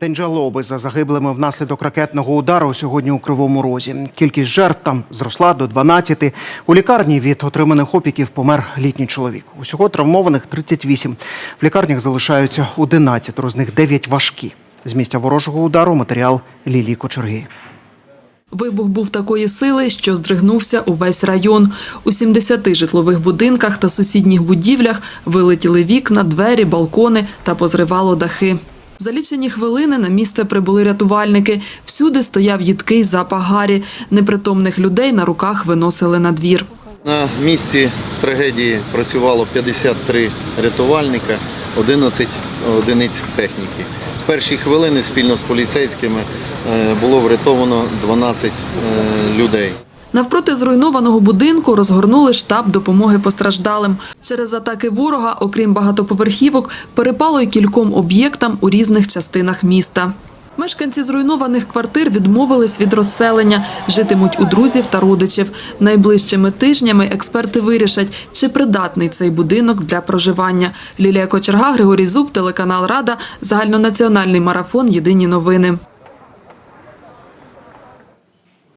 День жалоби за загиблими внаслідок ракетного удару сьогодні у Кривому Розі. Кількість жертв там зросла до 12. У лікарні від отриманих опіків помер літній чоловік. Усього травмованих 38. В лікарнях залишаються 11, з них 9 важкі. З місця ворожого удару матеріал Лілії Кочерги. Вибух був такої сили, що здригнувся увесь район. У 70 житлових будинках та сусідніх будівлях вилетіли вікна, двері, балкони та позривало дахи. За лічені хвилини на місце прибули рятувальники. Всюди стояв їдкий запах гарі. Непритомних людей на руках виносили на двір. На місці трагедії працювало 53 рятувальника, 11 одиниць техніки. В перші хвилини спільно з поліцейськими е, було врятовано 12 е, людей. Навпроти зруйнованого будинку розгорнули штаб допомоги постраждалим. Через атаки ворога, окрім багатоповерхівок, перепало й кільком об'єктам у різних частинах міста. Мешканці зруйнованих квартир відмовились від розселення, житимуть у друзів та родичів. Найближчими тижнями експерти вирішать, чи придатний цей будинок для проживання. Лілія Кочерга, Григорій Зуб, телеканал Рада, загальнонаціональний марафон Єдині новини.